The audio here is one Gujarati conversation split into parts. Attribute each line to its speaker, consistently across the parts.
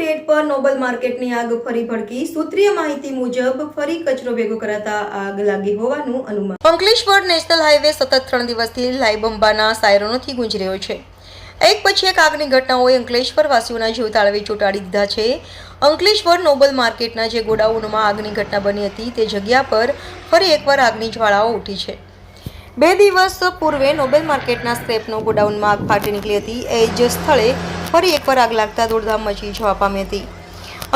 Speaker 1: એટ પર નોબલ માર્કેટની આગ ફરી ભડકી. સૂત્રીય માહિતી મુજબ ફરી કચરો ભેગો કરાતા આગ લાગી હોવાનું અનુમાન. અંકલેશ્વર નેશનલ હાઈવે સતત ત્રણ દિવસથી લાઈબંબાના સાયરનોથી ગુંજી રહ્યો છે. એક પછી એક આગની ઘટનાઓએ અંકલેશ્વર વાસીઓના જીવ તાળવે ચોંટાડી દીધા છે. અંકલેશ્વર નોબલ માર્કેટના જે ગોડાઉનમાં આગની ઘટના બની હતી તે જગ્યા પર ફરી એકવાર આગની જ્વાળાઓ ઉઠી છે. બે દિવસ પૂર્વે નોબેલ માર્કેટના સ્ક્રેપનો ગોડાઉનમાં આગ ફાટી નીકળી હતી. એ જ સ્થળે ફરી એકવાર આગ લાગતા દોડધામ મચી જવા પામી હતી.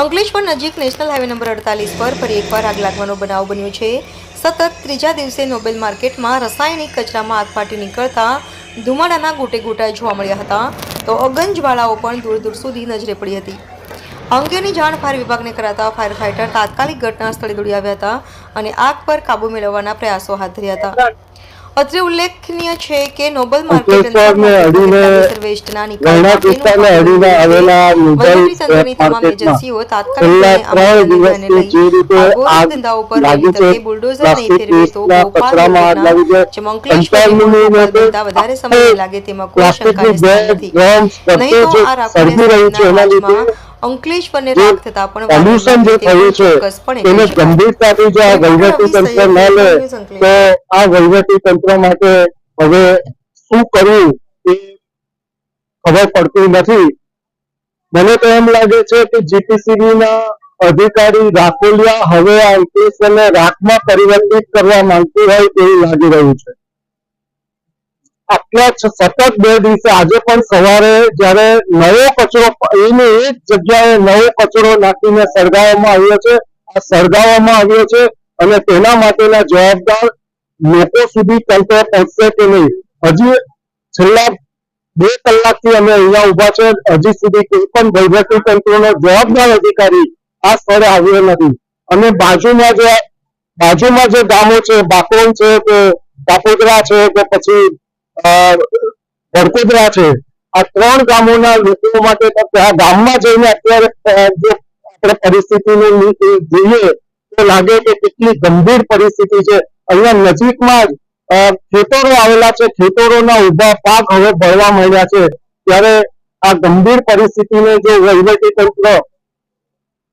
Speaker 1: અંકલેશ્વર નજીક નેશનલ હાઈવે નંબર અડતાલીસ પર ફરી એકવાર આગ લાગવાનો બનાવ બન્યો છે. સતત ત્રીજા દિવસે નોબેલ માર્કેટમાં રાસાયણિક કચરામાં આગ ફાટી નીકળતા ધુમાડાના ગોટે ગોટા જોવા મળ્યા હતા. તો અગનજવાળાઓ પણ દૂર દૂર સુધી નજરે પડી હતી. અંગેની જાણ ફાયર વિભાગને કરાતા ફાયર ફાઈટર તાત્કાલિક ઘટના સ્થળે દોડી આવ્યા હતા અને આગ પર કાબુ મેળવવાના પ્રયાસો હાથ ધર્યા હતા. અત્રે ઉલ્લેખનીય છે કે નોબલ માર્કેટ
Speaker 2: અંકલેશ્વરને અડીને
Speaker 1: વેસ્ટના
Speaker 2: ગરણા વિસ્તારને આવેલા માર્કેટમાં
Speaker 1: એજન્સીઓ તાત્કાલિક વધારે સમય લાગે તેમાં કોઈ
Speaker 2: પ્લાસ્ટિકની
Speaker 1: નથી. નહીં તો આ
Speaker 2: જે
Speaker 1: અંકલેશ્વરને રાખ થતા પણ
Speaker 2: પોલ્યુશન જે થયું છે તેને ગંભીરતાથી જો આ વહીવટી તંત્ર ન લે તો આ વહીવટી તંત્ર માટે હવે શું કરવું એ ખબર પડતી નથી. મને તો એમ લાગે છે કે જીપીસીબી ના અધિકારી રાખોલિયા હવે આ અંકલેશ્વરને રાખમાં પરિવર્તિત કરવા માંગતું હોય તેવું લાગી રહ્યું છે. આટલા સતત બે દિવસે. આજે પણ સવારે જ્યારે નવો કચરો એને એ જ જગ્યાએ નવો કચરો નાખીને સળગાવવામાં આવ્યો છે. આ સળગાવવામાં આવ્યો છે અને તેના માટેના જવાબદાર લોકો સુધી તંત્ર પહોંચશે કે નહીં? હજી છેલ્લા બે કલાકથી અમે અહીંયા ઊભા છે. હજી સુધી કોઈ પણ વહીવટી તંત્રનો જવાબદાર અધિકારી આ સ્થળે આવ્યો નથી. અને બાજુમાં જે બાજુમાં જે ગામો છે, બાકોલ છે કે કાપોદરા છે કે પછી અ, વડકોદરા છે. આ ત્રણ ગામોના લોકો માટે આ ગામમાં જઈને અત્યારે જો આપણે પરિસ્થિતિને જોઈએ તો લાગે કે કેટલી ગંભીર પરિસ્થિતિ છે. અહીંયા નજીકમાં જ ખેતરો આવેલા છે. ખેતરોના ઊભા પાક હવે ભરવા માંડ્યા છે. ત્યારે આ ગંભીર પરિસ્થિતિને જો વહીવટી તંત્ર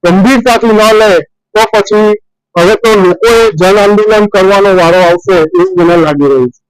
Speaker 2: ગંભીરતાથી ન લે તો પછી હવે તો લોકોએ જન આંદોલન કરવાનો વારો આવશે એવું મને લાગી રહ્યું છે.